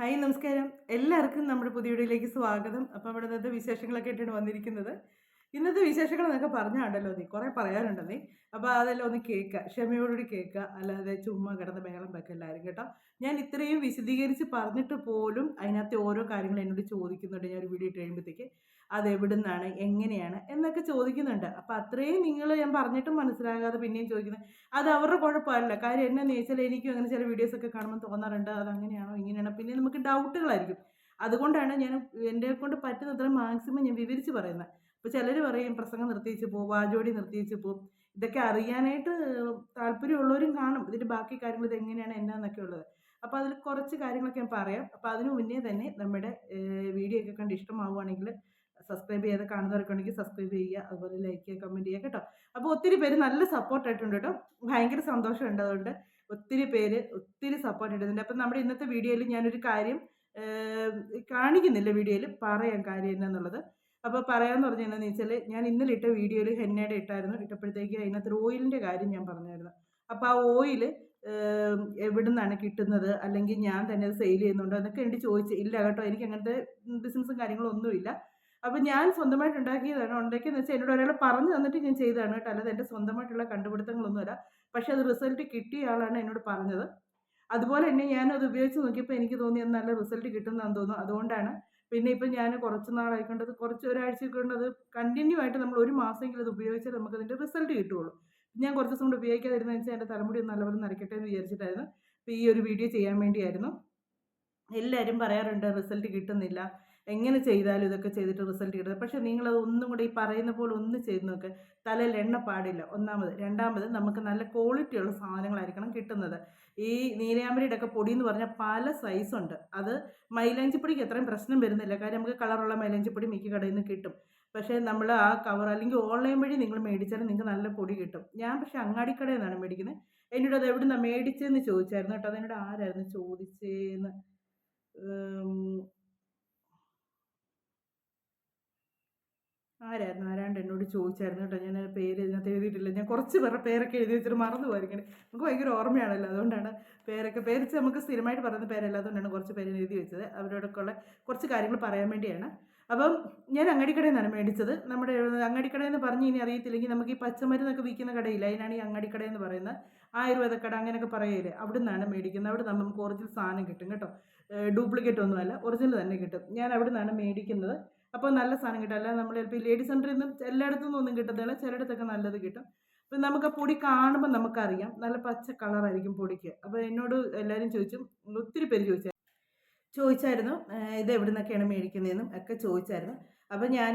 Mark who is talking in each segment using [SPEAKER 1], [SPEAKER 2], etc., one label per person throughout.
[SPEAKER 1] Hi നമസ്കാരം. എല്ലാവർക്കും നമ്മുടെ പുതിയ വീഡിയോയിലേക്ക് സ്വാഗതം. അപ്പോൾ അവിടെ നിന്ന് വിശേഷങ്ങളൊക്കെ ആയിട്ടാണ് വന്നിരിക്കുന്നത്. ഇന്നത്തെ വിശേഷങ്ങൾ എന്നൊക്കെ പറഞ്ഞാണ്ടല്ലോ നീ. കുറേ പറയാനുണ്ട് നീ. അപ്പോൾ അതെല്ലാം ഒന്ന് കേൾക്കുക ക്ഷമയോടുകൂടി കേൾക്കുക അല്ലാതെ ചുമ്മാ കിടന്ന് ബഹളം വെക്കല്ലാരും കേട്ടോ. ഞാൻ ഇത്രയും വിശദീകരിച്ച് പറഞ്ഞിട്ട് പോലും അതിനകത്ത് ഓരോ കാര്യങ്ങൾ എന്നോട് ചോദിക്കുന്നുണ്ട്. ഞാൻ ഒരു വീഡിയോ ഇട്ട് കഴിയുമ്പോഴത്തേക്ക് അത് എവിടെ നിന്നാണ് എങ്ങനെയാണ് എന്നൊക്കെ ചോദിക്കുന്നുണ്ട്. അപ്പോൾ അത്രയും നിങ്ങൾ ഞാൻ പറഞ്ഞിട്ടും മനസ്സിലാകാതെ പിന്നെയും ചോദിക്കുന്നത്. അത് അവരുടെ കുഴപ്പമല്ല. കാര്യം എന്നാന്ന് ചോദിച്ചാൽ എനിക്കും അങ്ങനെ ചില വീഡിയോസ് ഒക്കെ കാണുമ്പോൾ തോന്നാറുണ്ട്. അത് അങ്ങനെയാണോ ഇങ്ങനെയാണോ? പിന്നെ നമുക്ക് ഡൗട്ടുകളായിരിക്കും അതുകൊണ്ടാണ് ഞാൻ എന്റെ കൊണ്ട് പറ്റുന്നത്ര മാക്സിമം ഞാൻ വിവരിച്ച് പറയുന്നത്. ഇപ്പോൾ ചിലർ പറയും പ്രസംഗം നിർത്തിച്ച് പോകും വാജോടി നിർത്തിച്ച് പോകും ഇതൊക്കെ അറിയാനായിട്ട് താല്പര്യമുള്ളവരും കാണും. ഇതിന്റെ ബാക്കി കാര്യങ്ങൾ ഇത് എങ്ങനെയാണ് എന്നാന്നൊക്കെ ഉള്ളത്. അപ്പോൾ അതിൽ കുറച്ച് കാര്യങ്ങളൊക്കെ ഞാൻ പറയാം. അപ്പോൾ അതിനു മുന്നേ തന്നെ നമ്മുടെ വീഡിയോ ഒക്കെ കണ്ട് ഇഷ്ടമാവുകയാണെങ്കിൽ സബ്സ്ക്രൈബ് ചെയ്ത് കാണുന്നവരൊക്കെ ഉണ്ടെങ്കിൽ സബ്സ്ക്രൈബ് ചെയ്യുക. അതുപോലെ ലൈക്ക് ചെയ്യുക കമന്റ് ചെയ്യുക കേട്ടോ. അപ്പോൾ ഒത്തിരി പേര് നല്ല സപ്പോർട്ട് ആയിട്ടുണ്ട് കേട്ടോ. ഭയങ്കര സന്തോഷമുണ്ട് അതുകൊണ്ട്. ഒത്തിരി പേര് ഒത്തിരി സപ്പോർട്ട് ഇടുന്നുണ്ട് അപ്പം നമ്മുടെ ഇന്നത്തെ വീഡിയോയിൽ ഞാനൊരു കാര്യം കാണിക്കുന്നില്ല വീഡിയോയിൽ. പറയാം കാര്യം എന്നാന്നുള്ളത്. അപ്പോൾ പറയാമെന്ന് പറഞ്ഞാൽ എന്താണെന്ന് വെച്ചാൽ ഞാൻ ഇന്നലെ ഇട്ട വീഡിയോയിൽ ഹെന്നയുടെ ഇട്ടായിരുന്നു. ഇട്ടപ്പോഴത്തേക്ക് അതിനകത്ത് ഓയിലിന്റെ കാര്യം ഞാൻ പറഞ്ഞായിരുന്നു. അപ്പോൾ ആ ഓയിൽ എവിടെ നിന്നാണ് കിട്ടുന്നത്? അല്ലെങ്കിൽ ഞാൻ തന്നെ അത് സെയിൽ ചെയ്യുന്നുണ്ടോ? എന്നൊക്കെ എനിക്ക് ചോദിച്ചു ഇല്ല കേട്ടോ എനിക്ക് അങ്ങനത്തെ ബിസിനസ്സും കാര്യങ്ങളും ഒന്നുമില്ല. അപ്പോൾ ഞാൻ സ്വന്തമായിട്ട് ഉണ്ടാക്കിയതാണ്. ഉണ്ടാക്കിയെന്ന് വെച്ചാൽ എന്നോട് ഒരാൾ പറഞ്ഞു തന്നിട്ട് ഞാൻ ചെയ്തതാണ് കേട്ടോ. അല്ലാതെ എന്റെ സ്വന്തമായിട്ടുള്ള കണ്ടുപിടുത്തങ്ങളൊന്നുമല്ല. പക്ഷേ അത് റിസൾട്ട് കിട്ടിയ ആളാണ് എന്നോട് പറഞ്ഞത്. അതുപോലെ തന്നെ ഞാനത് ഉപയോഗിച്ച് നോക്കിയപ്പോൾ എനിക്ക് തോന്നിയത് നല്ല റിസൾട്ട് കിട്ടുന്നതെന്ന് തോന്നുന്നു. അതുകൊണ്ടാണ് പിന്നെ ഇപ്പം ഞാൻ കുറച്ച് നാളായി നാളായിക്കൊണ്ടത് കുറച്ച് ഒരാഴ്ച കണ്ടത് കണ്ടിന്യൂ ആയിട്ട് നമ്മൾ ഒരു മാസമെങ്കിലും അത് ഉപയോഗിച്ചാൽ നമുക്ക് അതിന്റെ റിസൾട്ട് കിട്ടുള്ളൂ ഞാൻ കുറച്ച് ദിവസം കൊണ്ട് ഉപയോഗിക്കാതിരുന്ന വെച്ചാൽ എന്റെ തലമുടി ഒന്ന് നല്ലപോലെ നരക്കട്ടെ എന്ന് വിചാരിച്ചിട്ടായിരുന്നു. അപ്പോൾ ഈ ഒരു വീഡിയോ ചെയ്യാൻ വേണ്ടിയായിരുന്നു. എല്ലാവരും പറയാറുണ്ട് റിസൾട്ട് കിട്ടുന്നില്ല. എങ്ങനെ ചെയ്താലും ഇതൊക്കെ ചെയ്തിട്ട് റിസൾട്ട് കിട്ടുന്നത് പക്ഷേ നിങ്ങളത് ഒന്നും കൂടെ ഈ പറയുന്ന പോലെ ഒന്ന് ചെയ്ത് നോക്ക്. തലയിൽ എണ്ണ പാടില്ല. ഒന്നാമത്. രണ്ടാമത് നമുക്ക് നല്ല ക്വാളിറ്റിയുള്ള സാധനങ്ങളായിരിക്കണം കിട്ടുന്നത്. ഈ നീലയാമ്പരിയുടെ ഒക്കെ പൊടി എന്ന് പറഞ്ഞാൽ പല സൈസുണ്ട് അത് മൈലാഞ്ചിപ്പൊടിക്ക് എത്രയും പ്രശ്നം വരുന്നില്ല. കാര്യം നമുക്ക് കളറുള്ള മൈലാഞ്ചിപ്പൊടി മിക്ക കടയിൽ നിന്ന് കിട്ടും. പക്ഷേ നമ്മൾ ആ കവർ അല്ലെങ്കിൽ ഓൺലൈൻ വഴി നിങ്ങൾ മേടിച്ചാൽ നിങ്ങൾക്ക് നല്ല പൊടി കിട്ടും. ഞാൻ പക്ഷേ അങ്ങാടിക്കടയിൽ നിന്നാണ് മേടിക്കുന്നത്. എന്നോട് അത് എവിടെ നിന്നാണ് മേടിച്ചതെന്ന് ചോദിച്ചായിരുന്നു കേട്ടോ. അതെന്നോട് ആരായിരുന്നു ചോദിച്ചതെന്ന് ആരായിരുന്നു? ആരാണ്ട് എന്നോട് ചോദിച്ചായിരുന്നു കേട്ടോ. ഞാൻ പേര് ഇതിനകത്ത് എഴുതിയിട്ടില്ല. ഞാൻ കുറച്ച് പേരുടെ പേരൊക്കെ എഴുതി വെച്ചിട്ട് മറന്നു പോയിരിക്കണേ നമുക്ക് ഭയങ്കര ഓർമ്മയാണല്ലോ. അതുകൊണ്ടാണ് പേരൊക്കെ പേരിച്ച് നമുക്ക് സ്ഥിരമായിട്ട് പറയുന്ന പേരല്ല. അതുകൊണ്ടാണ് കുറച്ച് പേര് എഴുതി വെച്ചത്. അവരോടൊക്കെ ഉള്ള കുറച്ച് കാര്യങ്ങൾ പറയാൻ വേണ്ടിയാണ്. അപ്പം ഞാൻ അങ്ങാടിക്കടയിൽ നിന്നാണ് മേടിച്ചത്. നമ്മുടെ അങ്ങാടിക്കടയിൽ എന്ന് പറഞ്ഞ് ഇനി അറിയത്തില്ലെങ്കിൽ നമുക്ക് ഈ പച്ചമരുന്നൊക്കെ വിൽക്കുന്ന കടയില്ല? അതിനാണ് ഈ അങ്ങാടിക്കട എന്ന് പറയുന്നത്. ആയുർവേദ കട അങ്ങനെയൊക്കെ പറയല്ലേ? അവിടെ നിന്നാണ് മേടിക്കുന്നത്. അവിടെ നമുക്ക് ഒറിജിനൽ സാധനം കിട്ടും കേട്ടോ. ഡ്യൂപ്ലിക്കേറ്റ് ഒന്നുമല്ല. ഒറിജിനൽ തന്നെ കിട്ടും. ഞാൻ അവിടെ നിന്നാണ് മേടിക്കുന്നത്. അപ്പോൾ നല്ല സാധനം കിട്ടും. അല്ലാതെ നമ്മൾ ചിലപ്പോൾ ലേഡി സെന്ററിൽ നിന്നും എല്ലായിടത്തു നിന്നും ഒന്നും കിട്ടത്തില്ല. ചിലയിടത്തൊക്കെ നല്ലത് കിട്ടും. അപ്പം നമുക്ക് ആ പൊടി കാണുമ്പോൾ നമുക്കറിയാം. നല്ല പച്ച കളറായിരിക്കും പൊടിക്ക്. അപ്പോൾ എന്നോട് എല്ലാവരും ചോദിച്ചു ഒത്തിരി പേര് ചോദിച്ചു ചോദിച്ചായിരുന്നു. ഇത് എവിടെ നിന്നൊക്കെയാണ് മേടിക്കുന്നതെന്നും ഒക്കെ ചോദിച്ചായിരുന്നു. അപ്പോൾ ഞാൻ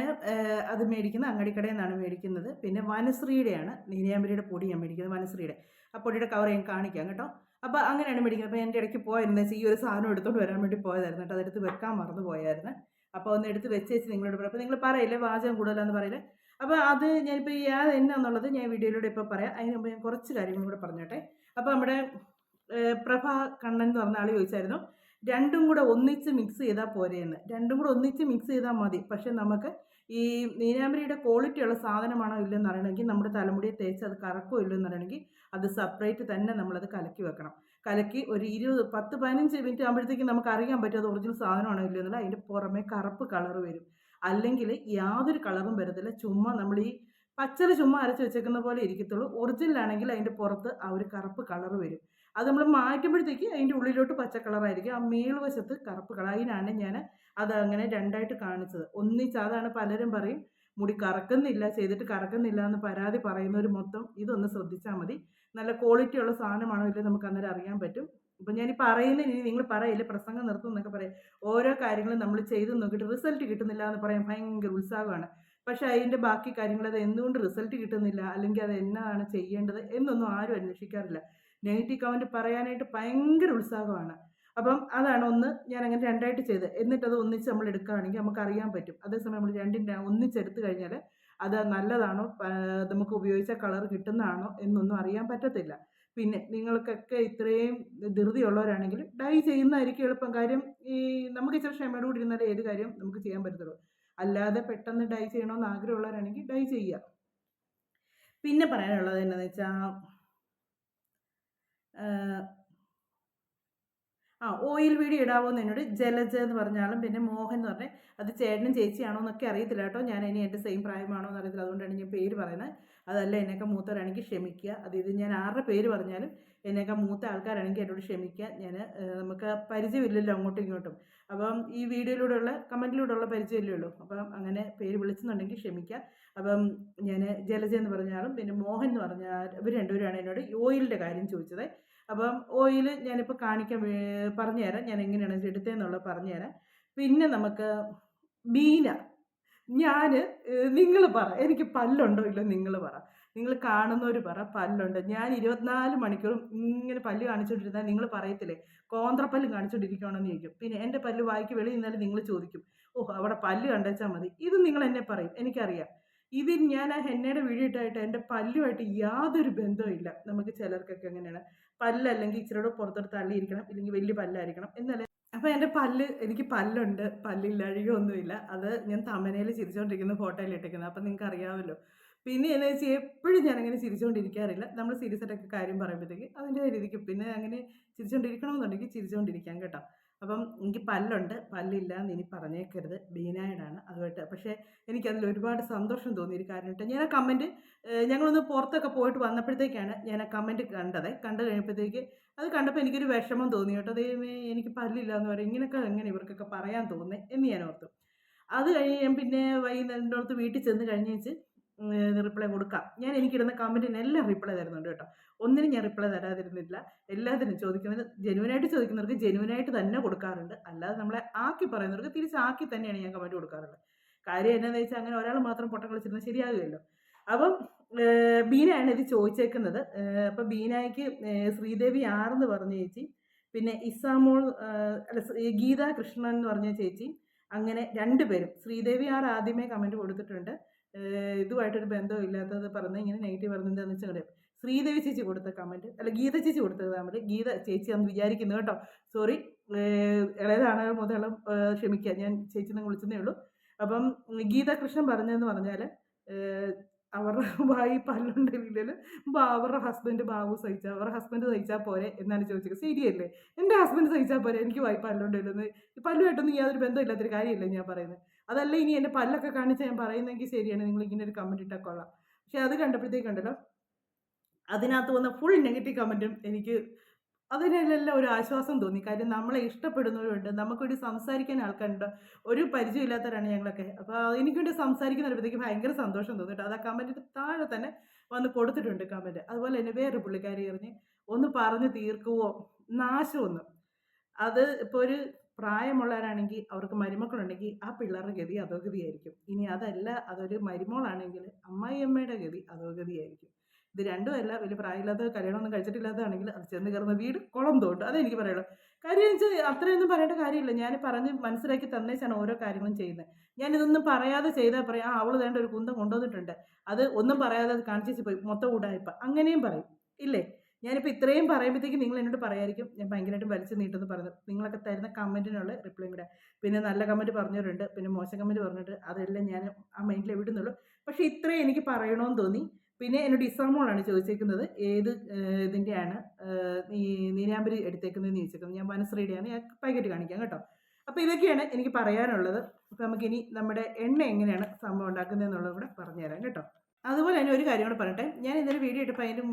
[SPEAKER 1] അത് മേടിക്കുന്നത് അങ്ങടിക്കടയിൽ നിന്നാണ് മേടിക്കുന്നത്. പിന്നെ വനശ്രീയുടെയാണ്. നീലയാമ്പരിയുടെ പൊടി ഞാൻ മേടിക്കുന്നത് വനശ്രീയുടെ. ആ പൊടിയുടെ കവർ ഞാൻ കാണിക്കാം കേട്ടോ. അപ്പോൾ അങ്ങനെയാണ് മേടിക്കുന്നത്. അപ്പോൾ എന്റെ ഇടയ്ക്ക് വെച്ചാൽ ഈ ഒരു സാധനം എടുത്തുകൊണ്ട് വരാൻ വേണ്ടി പോയതായിരുന്നു കേട്ടോ. അതെടുത്ത് വെക്കാൻ മറന്നു പോയായിരുന്നു അപ്പോൾ ഒന്ന് എടുത്ത് വെച്ചേച്ച് വെച്ച് നിങ്ങളോട് പറയാം. അപ്പോൾ നിങ്ങൾ പറയില്ലേ വാചകം കൂടുതലെന്ന് പറയില്ലേ? അപ്പോൾ അത് ഞാനിപ്പോൾ ഈ അത് എന്നാന്നുള്ളത് ഞാൻ വീഡിയോയിലൂടെ ഇപ്പോൾ പറയാം. അതിന് മുമ്പ് ഞാൻ കുറച്ച് കാര്യങ്ങൾ കൂടെ പറഞ്ഞോട്ടെ. അപ്പോൾ നമ്മുടെ പ്രഭ കണ്ണൻ എന്ന് പറഞ്ഞ ആൾ ചോദിച്ചായിരുന്നു രണ്ടും കൂടെ ഒന്നിച്ച് മിക്സ് ചെയ്താൽ പോരെയെന്ന് രണ്ടും കൂടെ ഒന്നിച്ച് മിക്സ് ചെയ്താൽ മതി. പക്ഷെ നമുക്ക് ഈ നീനാമ്പരിയുടെ ക്വാളിറ്റി ഉള്ള സാധനമാണോ ഇല്ലെന്ന് അറിയണമെങ്കിൽ നമ്മുടെ തലമുടിയെ തേച്ച് അത് കറക്കോ ഇല്ലെന്ന് അറിയണമെങ്കിൽ അത് സെപ്പറേറ്റ് തന്നെ നമ്മളത് കലക്കി വെക്കണം. കലക്കി ഒരു ഇരുപത് പത്ത് പതിനഞ്ച് മിനിറ്റ് ആകുമ്പോഴത്തേക്കും നമുക്ക് അറിയാൻ പറ്റും അത് ഒറിജിനൽ സാധനമാണോ ഇല്ലയോ എന്നുള്ള. അതിന്റെ പുറമെ കറുപ്പ് കളർ വരും. അല്ലെങ്കിൽ യാതൊരു കളറും വരത്തില്ല. ചുമ്മാ നമ്മൾ ഈ പച്ചര ചുമ്മാ അരച്ച് വെച്ചേക്കുന്ന പോലെ ഇരിക്കത്തുള്ളൂ. ഒറിജിനൽ ആണെങ്കിൽ അതിന്റെ പുറത്ത് ആ ഒരു കറുപ്പ് കളർ വരും. അത് നമ്മൾ മാറ്റുമ്പോഴത്തേക്ക് അതിന്റെ ഉള്ളിലോട്ട് പച്ച കളറായിരിക്കും ആ മേൽവശത്ത് കറുപ്പ് കളർ അതിനാണ് ഞാൻ അത് അങ്ങനെ രണ്ടായിട്ട് കാണിച്ചത്. ഒന്നിച്ച് അതാണ് പലരും പറയും മുടി കറക്കുന്നില്ല ചെയ്തിട്ട് കറക്കുന്നില്ല എന്ന് പരാതി പറയുന്നവർ മൊത്തം ഇതൊന്ന് ശ്രദ്ധിച്ചാൽ മതി. നല്ല ക്വാളിറ്റി ഉള്ള സാധനമാണോ ഇല്ലേ നമുക്ക് അന്നേരം അറിയാൻ പറ്റും. ഇപ്പം ഞാൻ പറയുന്ന ഇനി നിങ്ങൾ പറയില്ല പ്രസംഗം നിർത്തും എന്നൊക്കെ പറയും. ഓരോ കാര്യങ്ങളും നമ്മൾ ചെയ്ത് നോക്കിയിട്ട് റിസൾട്ട് കിട്ടുന്നില്ല എന്ന് പറയാൻ ഭയങ്കര ഉത്സാഹമാണ്. പക്ഷേ അതിന്റെ ബാക്കി കാര്യങ്ങൾ അത് എന്തുകൊണ്ട് റിസൾട്ട് കിട്ടുന്നില്ല? അല്ലെങ്കിൽ അത് എന്നാണ് ചെയ്യേണ്ടത്? എന്നൊന്നും ആരും അന്വേഷിക്കാറില്ല. നെഗറ്റീവ് കമന്റ് പറയാനായിട്ട് ഭയങ്കര ഉത്സാഹമാണ്. അപ്പം അതാണ് ഒന്ന് ഞാൻ അങ്ങനെ രണ്ടായിട്ട് ചെയ്ത് എന്നിട്ട് അത് ഒന്നിച്ച് നമ്മൾ എടുക്കുകയാണെങ്കിൽ നമുക്ക് അറിയാൻ പറ്റും. അതേസമയം നമ്മൾ രണ്ടിന്റെ ഒന്നിച്ചെടുത്ത് കഴിഞ്ഞാൽ അത് നല്ലതാണോ? നമുക്ക് ഉപയോഗിച്ച കളർ കിട്ടുന്നതാണോ എന്നൊന്നും അറിയാൻ പറ്റത്തില്ല. പിന്നെ നിങ്ങൾക്കൊക്കെ ഇത്രയും ധൃതിയുള്ളവരാണെങ്കിൽ ഡൈ ചെയ്യുന്നതായിരിക്കും എളുപ്പം. കാര്യം ഈ നമുക്ക് ഇച്ചിരി ക്ഷമയോട് കൂടി ഇരുന്നാൽ ഏത് കാര്യം നമുക്ക് ചെയ്യാൻ പറ്റത്തുള്ളൂ. അല്ലാതെ പെട്ടെന്ന് ഡൈ ചെയ്യണമെന്ന് ആഗ്രഹമുള്ളവരാണെങ്കിൽ ഡൈ ചെയ്യുക. പിന്നെ പറയാനുള്ളത് എന്താണെന്ന് വെച്ചാൽ ആ ഓയിൽ വീഡിയോ ഇടാവോന്ന് എന്നോട് ജലജ എന്ന് പറഞ്ഞാലും പിന്നെ മോഹൻ എന്ന് പറഞ്ഞാൽ അത് ചേട്ടനും ചേച്ചിയാണോ എന്നൊക്കെ അറിയത്തില്ല കേട്ടോ. ഞാൻ ഇനി എന്റെ സെയിം പ്രായമാണോ എന്ന് അറിയത്തില്ല. അതുകൊണ്ടാണ് ഞാൻ പേര് പറയുന്നത്. അതല്ല എന്നൊക്കെ മൂത്തവരാണെങ്കിൽ ക്ഷമിക്കുക. അത് ഇത് ഞാൻ ആരുടെ പേര് പറഞ്ഞാലും എന്നൊക്കെ മൂത്ത ആൾക്കാരാണെങ്കിൽ എന്നോട് ക്ഷമിക്കുക. ഞാൻ നമുക്ക് പരിചയമില്ലല്ലോ അങ്ങോട്ടും ഇങ്ങോട്ടും. അപ്പം ഈ വീഡിയോയിലൂടെയുള്ള കമന്റിലൂടെയുള്ള പരിചയമില്ലല്ലോ അപ്പം അങ്ങനെ പേര് വിളിച്ചെന്നുണ്ടെങ്കിൽ ക്ഷമിക്കുക. അപ്പം ഞാൻ ജലജ എന്ന് പറഞ്ഞാലും പിന്നെ മോഹൻ എന്ന് പറഞ്ഞാൽ ഇവർ രണ്ടുപേരാണ് എന്നോട് ഓയിലിന്റെ കാര്യം ചോദിച്ചത്. അപ്പം ഓയിൽ ഞാനിപ്പോൾ കാണിക്കാൻ പറഞ്ഞുതരാം. ഞാൻ എങ്ങനെയാണ് എടുത്തതെന്നുള്ളത് പറഞ്ഞുതരാം. പിന്നെ നമുക്ക് ബീന ഞാൻ നിങ്ങൾ പറ. എനിക്ക് പല്ലുണ്ടോ ഇല്ലോ നിങ്ങൾ പറ. നിങ്ങൾ കാണുന്നവർ പറ. പല്ലുണ്ട്. ഞാൻ ഇരുപത്തിനാല് മണിക്കൂറും ഇങ്ങനെ പല്ല് കാണിച്ചുകൊണ്ടിരുന്നാൽ നിങ്ങൾ പറയത്തില്ലേ? കോന്ത്രപ്പല്ല് കാണിച്ചുകൊണ്ടിരിക്കുകയാണെന്ന് ചോദിക്കും. പിന്നെ എന്റെ പല്ല് വായിക്ക് വെളിയിൽ നിന്നാലും നിങ്ങൾ ചോദിക്കും. ഓഹ് അവിടെ പല്ല് കണ്ടുവച്ചാൽ മതി. ഇത് നിങ്ങൾ എന്നെ പറയും. എനിക്കറിയാം. ഇതിൽ ഞാൻ ആ ഹെന്നയുടെ വീഡിയോ എന്റെ പല്ലുമായിട്ട് യാതൊരു ബന്ധവും നമുക്ക് ചിലർക്കൊക്കെ എങ്ങനെയാണ് പല്ല് അല്ലെങ്കിൽ ഇച്ചിരിയുടെ പുറത്തോട്ട് തള്ളിയിരിക്കണം ഇല്ലെങ്കിൽ വലിയ പല്ലായിരിക്കണം. എന്നല്ലേ അപ്പോൾ എന്റെ പല്ല് എനിക്ക് പല്ലുണ്ട്. പല്ലില്ല അഴുകൊന്നുമില്ല അത് ഞാൻ തമനയിൽ ചിരിച്ചുകൊണ്ടിരിക്കുന്ന ഫോട്ടോയിൽ ഇട്ടിരിക്കുന്നത് അപ്പം നിങ്ങൾക്ക് അറിയാമല്ലോ. പിന്നെ എന്നു വെച്ചാൽ എപ്പോഴും ഞാൻ അങ്ങനെ ചിരിച്ചുകൊണ്ടിരിക്കാറില്ല നമ്മൾ സീരിയസ് ആയിട്ടൊക്കെ കാര്യം പറയുമ്പോഴത്തേക്ക് അതിന്റെ രീതിക്ക് പിന്നെ അങ്ങനെ ചിരിച്ചുകൊണ്ടിരിക്കണമെന്നുണ്ടെങ്കിൽ ചിരിച്ചുകൊണ്ടിരിക്കാം കേട്ടോ. അപ്പം എനിക്ക് പല്ലുണ്ട്. പല്ലില്ല എന്ന് ഇനി പറഞ്ഞേക്കരുത്. ബീനായിടാണ്. അതുമായിട്ട് പക്ഷേ എനിക്കതിൽ ഒരുപാട് സന്തോഷം തോന്നിയ ഒരു കാര്യം കേട്ടോ. ഞാൻ ആ കമന്റ് ഞങ്ങളൊന്ന് പുറത്തൊക്കെ പോയിട്ട് വന്നപ്പോഴത്തേക്കാണ് ഞാൻ ആ കമന്റ് കണ്ടത്. കണ്ടു കഴിഞ്ഞപ്പോഴത്തേക്ക് അത് കണ്ടപ്പോൾ എനിക്കൊരു വിഷമം തോന്നി കേട്ടോ. ദൈവമേ എനിക്ക് പല്ലില്ല എന്ന് പറയും ഇങ്ങനെയൊക്കെ എങ്ങനെ ഇവർക്കൊക്കെ പറയാൻ തോന്നുന്നത് എന്ന് ഞാൻ ഓർത്തു. അത് കഴിഞ്ഞ് ഞാൻ പിന്നെ വൈകുന്നേരം അടുത്ത് വീട്ടിൽ ചെന്ന് കഴിഞ്ഞ് വെച്ച് റിപ്ലൈ കൊടുക്കാം. ഞാൻ എനിക്കിടുന്ന കമന്റിന് എല്ലാം റിപ്ലൈ തരുന്നുണ്ട് കേട്ടോ. ഒന്നിനും ഞാൻ റിപ്ലൈ തരാതിരുന്നില്ല. എല്ലാത്തിനും ചോദിക്കുന്നത് ജെനുവനായിട്ട് ചോദിക്കുന്നവർക്ക് ജെനുവനായിട്ട് തന്നെ കൊടുക്കാറുണ്ട്. അല്ലാതെ നമ്മളെ ആക്കി പറയുന്നവർക്ക് തിരിച്ചാക്കി തന്നെയാണ് ഞാൻ കമന്റ് കൊടുക്കാറുള്ളത്. കാര്യം എന്നാന്ന് വെച്ചാൽ അങ്ങനെ ഒരാൾ മാത്രം പൊട്ടം കളിച്ചിരുന്നാൽ ശരിയാകുമല്ലോ അപ്പം ബീനയാണ് ഇത് ചോദിച്ചേക്കുന്നത്. അപ്പം ബീനായ്ക്ക് ശ്രീദേവി ആറെന്ന് പറഞ്ഞ ചേച്ചി പിന്നെ ഇസാമോൾ അല്ല ഗീതാ കൃഷ്ണൻ എന്ന് പറഞ്ഞ ചേച്ചി അങ്ങനെ രണ്ടുപേരും ശ്രീദേവി ആർ ആദ്യമേ കമന്റ് കൊടുത്തിട്ടുണ്ട്. ഇതുമായിട്ടൊരു ബന്ധവും ഇല്ലാത്തത് പറഞ്ഞ് ഇങ്ങനെ നെഗറ്റീവ് പറഞ്ഞതെന്ന് വെച്ചാൽ ശ്രീദേവി ചേച്ചി കൊടുത്ത കമന്റ് അല്ല ഗീത ചേച്ചി കൊടുത്ത കമന്റ് ഗീത ചേച്ചി അന്ന് വിചാരിക്കുന്നു കേട്ടോ. സോറി ഇളയതാണ് മുതലും ക്ഷമിക്കുക ഞാൻ ചേച്ചി നിങ്ങൾ വിളിച്ചതേ ഉള്ളൂ. അപ്പം ഗീതാകൃഷ്ണൻ പറഞ്ഞതെന്ന് പറഞ്ഞാൽ അവരുടെ വായി പല്ലുണ്ടെങ്കിൽ അവരുടെ ഹസ്ബൻഡ് ബാബു സഹിച്ചാൽ അവരുടെ ഹസ്ബൻഡ് സഹിച്ചാൽ പോരെ എന്നാണ് ചോദിച്ചത്. ശരിയല്ലേ? എന്റെ ഹസ്ബൻഡ് സഹിച്ചാൽ പോരെ എനിക്ക് വായി പല്ലുണ്ടെന്ന് പല്ലുമായിട്ടൊന്നും യാതൊരു ബന്ധമില്ലാത്തൊരു കാര്യമല്ലേ ഞാൻ പറയുന്നത് അതല്ല ഇനി എന്റെ പല്ലൊക്കെ കാണിച്ച് ഞാൻ പറയുന്നെങ്കിൽ ശരിയാണ് നിങ്ങൾ ഇങ്ങനെ ഒരു കമന്റ് ഇട്ടാൽ കൊള്ളാം. പക്ഷെ അത് കണ്ടപ്പോഴത്തേക്കുണ്ടല്ലോ അതിനകത്ത് വന്ന ഫുൾ നെഗറ്റീവ് കമന്റും എനിക്ക് അതിനെല്ലാം ഒരു ആശ്വാസം തോന്നി. കാര്യം നമ്മളെ ഇഷ്ടപ്പെടുന്നവരുണ്ട് നമുക്കൊരു സംസാരിക്കാൻ ആൾക്കാരുണ്ട് ഒരു പരിചയമില്ലാത്തവരാണ് ഞങ്ങളൊക്കെ. അപ്പോൾ എനിക്ക് വേണ്ടി സംസാരിക്കുന്നപ്പോഴത്തേക്ക് ഭയങ്കര സന്തോഷം തോന്നി കേട്ടോ അത് ആ കമന്റിന് താഴെ തന്നെ വന്ന് കൊടുത്തിട്ടുണ്ട് കമന്റ് അതുപോലെ തന്നെ വേറൊരു പുള്ളിക്കാരി എറിഞ്ഞ് ഒന്ന് പറഞ്ഞ് തീർക്കുവോ? നാശമൊന്നും അത് ഇപ്പോൾ ഒരു പ്രായമുള്ളവരാണെങ്കിൽ അവർക്ക് മരുമക്കളുണ്ടെങ്കിൽ ആ പിള്ളേരുടെ ഗതി അധോഗതിയായിരിക്കും. ഇനി അതല്ല അതൊരു മരുമോളാണെങ്കിൽ അമ്മായിയമ്മയുടെ ഗതി അധോഗതിയായിരിക്കും. ഇത് രണ്ടുമല്ല വലിയ പ്രായമില്ലാത്ത കല്യാണമൊന്നും കഴിച്ചിട്ടില്ലാത്തതാണെങ്കിൽ അത് ചെന്ന് കയറുന്ന വീട് കുളം തോട്ടും അതെനിക്ക് പറയുള്ളൂ കാര്യം വെച്ചാൽ അത്രയൊന്നും പറയേണ്ട കാര്യമില്ല. ഞാൻ പറഞ്ഞ് മനസ്സിലാക്കി തന്നേച്ചാണ് ഓരോ കാര്യങ്ങളും ചെയ്യുന്നത്. ഞാൻ ഇതൊന്നും പറയാതെ ചെയ്താൽ പറയാം ആ അവൾ വേണ്ട ഒരു കുന്തം കൊണ്ടുവന്നിട്ടുണ്ട്. അത് ഒന്നും പറയാതെ കാണിച്ചു പോയി മൊത്തം കൂടായ്പ അങ്ങനെയും പറയും. ഇല്ലേ? ഞാനിപ്പോൾ ഇത്രയും പറയുമ്പോഴത്തേക്കും നിങ്ങൾ എന്നോട് പറയായിരിക്കും ഞാൻ ഭയങ്കരമായിട്ട് വലിച്ചു നീട്ടെന്ന് പറഞ്ഞത് നിങ്ങളൊക്കെ തരുന്ന കമന്റിനുള്ള റിപ്ലൈ കൂടെ. പിന്നെ നല്ല കമന്റ് പറഞ്ഞവരുണ്ട് പിന്നെ മോശം കമന്റ് പറഞ്ഞിട്ട് അതെല്ലാം ഞാൻ ആ മൈൻഡിൽ എവിടുന്നുള്ളൂ പക്ഷേ ഇത്രയും എനിക്ക് പറയണമെന്ന് തോന്നി. പിന്നെ എന്നോട് ഇസാമോളാണ് ചോദിച്ചേക്കുന്നത് ഏത് ഇതിന്റെയാണ് നീ നീനാമ്പരി എടുത്തേക്കുന്നതെന്ന് ചോദിച്ചേക്കുന്നത്. ഞാൻ മനസ്സറിയുടെയാണ് ഞാൻ പാക്കറ്റ് കാണിക്കാം കേട്ടോ. അപ്പോൾ ഇതൊക്കെയാണ് എനിക്ക് പറയാനുള്ളത്. അപ്പോൾ നമുക്കിനി നമ്മുടെ എണ്ണ എങ്ങനെയാണ് സംഭവം ഉണ്ടാക്കുന്നതെന്നുള്ളത് കൂടെ പറഞ്ഞുതരാം കേട്ടോ. അതുപോലെ തന്നെ ഒരു കാര്യം കൂടെ പറയട്ടെ. ഞാൻ ഇന്നലെ വീഡിയോ ഇട്ടപ്പോൾ അതിന്റെ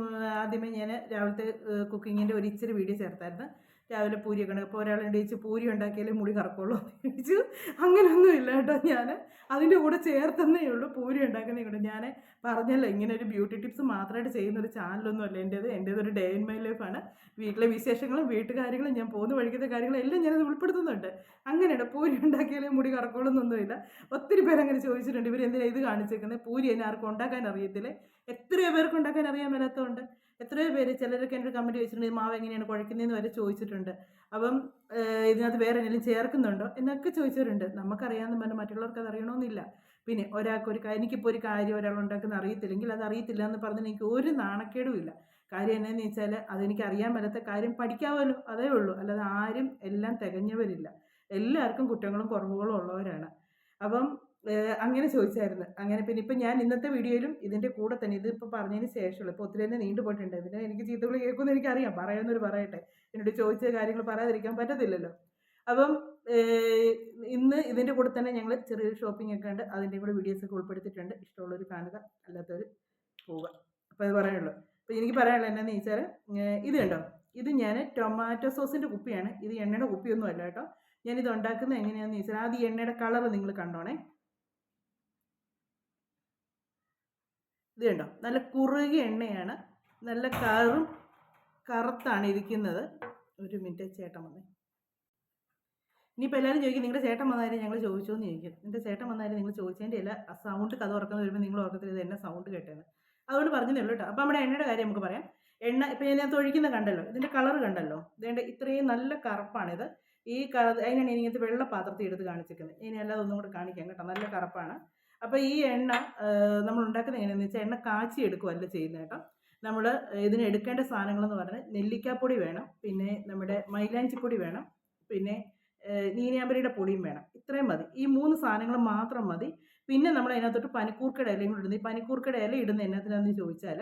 [SPEAKER 1] ആദ്യമേ ഞാൻ രാവിലത്തെ കുക്കിങ്ങിന്റെ ഒരു ഇച്ചിരി വീഡിയോ ചേർത്തായിരുന്നു. രാവിലെ പൂരിയൊക്കെ ഉണ്ട് അപ്പോൾ ഒരാൾ ചോദിച്ചു പൂരി ഉണ്ടാക്കിയാലേ മുടി കറക്കുള്ളൂ ചോദിച്ചു അങ്ങനെയൊന്നും ഇല്ല കേട്ടോ ഞാൻ അതിന്റെ കൂടെ ചേർത്തന്നേ ഉള്ളൂ പൂരി ഉണ്ടാക്കുന്നേ കൂടെ ഞാൻ പറഞ്ഞല്ലോ ഇങ്ങനെ ഒരു ബ്യൂട്ടി ടിപ്സ് മാത്രമായിട്ട് ചെയ്യുന്ന ഒരു ചാനലൊന്നും അല്ല എന്റേത് എന്റേത് ഒരു ഡേ ഇൻ മൈ ലൈഫാണ് വീട്ടിലെ വിശേഷങ്ങളും വീട്ടുകാര്യങ്ങളും ഞാൻ പോകുന്ന വഴിക്കത്തെ കാര്യങ്ങളും എല്ലാം ഞാനത് ഉൾപ്പെടുത്തുന്നുണ്ട്. അങ്ങനെയുണ്ട് പൂരി ഉണ്ടാക്കിയാലേ മുടി കറക്കോളൊന്നൊന്നുമില്ല ഒത്തിരി പേര് അങ്ങനെ ചോദിച്ചിട്ടുണ്ട്. ഇവർ എന്തിനാണ് ഇത് കാണിച്ചേക്കുന്നത് പൂരി എന്നെ ആർക്കും ഉണ്ടാക്കാൻ അറിയത്തില്ലേ? എത്രയോ പേർക്ക് ഉണ്ടാക്കാൻ അറിയാൻ മേലാത്തതുണ്ട് എത്രയോ പേര് ചിലരൊക്കെ എന്റെ കമന്റ് ചോദിച്ചിട്ടുണ്ട് ഈ മാവ് എങ്ങനെയാണ് കുഴക്കുന്നതെന്ന് വരെ ചോദിച്ചിട്ടുണ്ട്. അപ്പം ഇതിനകത്ത് വേറെ എന്തെങ്കിലും ചേർക്കുന്നുണ്ടോ? എന്നൊക്കെ ചോദിച്ചവരുണ്ട്. നമുക്കറിയാമെന്ന് പറഞ്ഞാൽ മറ്റുള്ളവർക്ക് അത് അറിയണമെന്നില്ല. പിന്നെ ഒരാൾക്ക് ഒരു എനിക്കിപ്പോൾ ഒരു കാര്യം ഒരാൾ ഉണ്ടാക്കുന്ന അറിയത്തില്ലെങ്കിൽ അത് അറിയത്തില്ല എന്ന് പറഞ്ഞാൽ എനിക്ക് ഒരു നാണക്കേടും ഇല്ല. കാര്യം എന്നാന്ന് വെച്ചാൽ അതെനിക്ക് അറിയാൻ പറ്റാത്ത കാര്യം പഠിക്കാമല്ലോ അതേ ഉള്ളൂ. അല്ലാതെ ആരും എല്ലാം തികഞ്ഞവരില്ല. എല്ലാവർക്കും കുറ്റങ്ങളും കുറവുകളും ഉള്ളവരാണ്. അപ്പം അങ്ങനെ ചോദിച്ചായിരുന്നു. അങ്ങനെ പിന്നെ ഇപ്പം ഞാൻ ഇന്നത്തെ വീഡിയോയിലും ഇതിന്റെ കൂടെ തന്നെ ഇതിപ്പോൾ പറഞ്ഞതിന് ശേഷമുള്ള ഇപ്പോൾ ഒത്തിരി തന്നെ നീണ്ടു പോയിട്ടുണ്ട്. ഇതിന് എനിക്ക് ചീത്തകൾ കേൾക്കുമെന്ന് എനിക്കറിയാം. പറയുന്നവർ പറയട്ടെ. എന്നോട് ചോദിച്ച കാര്യങ്ങൾ പറയാതിരിക്കാൻ പറ്റത്തില്ലല്ലോ. അപ്പം ഇന്ന് ഇതിന്റെ കൂടെ തന്നെ ഞങ്ങൾ ചെറിയൊരു ഷോപ്പിംഗ് ഒക്കെ ഉണ്ട്. അതിന്റെ കൂടെ വീഡിയോസ് ഒക്കെ ഉൾപ്പെടുത്തിയിട്ടുണ്ട്. ഇഷ്ടമുള്ളവർ കാണുക അല്ലാത്തവർ പോവുക. അപ്പോൾ അത് പറയുള്ളൂ അപ്പോൾ എനിക്ക് പറയാനുള്ളത് എന്നാന്ന് ചോദിച്ചാൽ ഇത് കണ്ടോ? ഇത് ഞാൻ ടൊമാറ്റോ സോസിന്റെ കുപ്പിയാണ്. ഇത് എണ്ണയുടെ കുപ്പിയൊന്നും അല്ല കേട്ടോ. ഞാനിത് ഉണ്ടാക്കുന്നത് എങ്ങനെയാണെന്ന് ചോദിച്ചാൽ ആദ്യം എണ്ണയുടെ കളർ നിങ്ങൾ കണ്ടോണേ. ഇത് കണ്ടോ? നല്ല കുറുകിയ എണ്ണയാണ്. നല്ല കറും കറുത്താണ് ഇരിക്കുന്നത്. ഒരു മിനിറ്റ് ചേട്ടൻ വന്നേ. ഇനിയിപ്പോൾ എല്ലാവരും ചോദിക്കും നിങ്ങളുടെ ചേട്ടൻ വന്നാലും ഞങ്ങൾ ചോദിച്ചോ എന്ന് ചോദിക്കും. നിങ്ങളുടെ ചേട്ടൻ വന്നാലും നിങ്ങൾ ചോദിച്ചതിന്റെ അല്ല ആ സൗണ്ട് കഥ ഉറക്കുന്നത് വരുമ്പോൾ നിങ്ങൾ ഉറക്കത്തിൽ ഇത് എന്നെ സൗണ്ട് കേട്ടേന്ന്. അതുകൊണ്ട് പറഞ്ഞതേ ഉള്ളൂ കേട്ടോ. അപ്പോൾ നമ്മുടെ എണ്ണയുടെ കാര്യം നമുക്ക് പറയാം. എണ്ണ ഇപ്പം ഞാൻ ഒഴിക്കുന്ന കണ്ടല്ലോ? ഇതിന്റെ കളർ കണ്ടല്ലോ? ഇതേണ്ട ഇത്രയും നല്ല കറുപ്പാണിത്. ഈ കറ അതിനാണ് ഇങ്ങനത്തെ വെള്ള പാത്രത്തിൽ എടുത്ത് കാണിച്ചിരിക്കുന്നത് ഇനി അല്ലാതെ ഒന്നും കൂടെ കാണിക്കാം കേട്ടോ. നല്ല കറുപ്പാണ്. അപ്പോൾ ഈ എണ്ണ നമ്മൾ ഉണ്ടാക്കുന്ന എങ്ങനെയാണെന്ന് വെച്ചാൽ എണ്ണ കാച്ചി എടുക്കുമല്ല ചെയ്യുന്നത് കേട്ടോ. നമ്മൾ ഇതിന് എടുക്കേണ്ട സാധനങ്ങളെന്ന് പറഞ്ഞാൽ നെല്ലിക്കാപ്പൊടി വേണം പിന്നെ നമ്മുടെ മൈലാഞ്ചിപ്പൊടി വേണം പിന്നെ നീനിയാമ്പരിയുടെ പൊടിയും വേണം. ഇത്രയും മതി. ഈ മൂന്ന് സാധനങ്ങൾ മാത്രം മതി. പിന്നെ നമ്മൾ അതിനകത്തോട്ട് പനിക്കൂർക്കയുടെ ഇലയും കൂടി ഇടുന്നത്. ഈ പനിക്കൂർക്കയുടെ ഇല ഇടുന്ന എന്നതിനാന്ന് ചോദിച്ചാൽ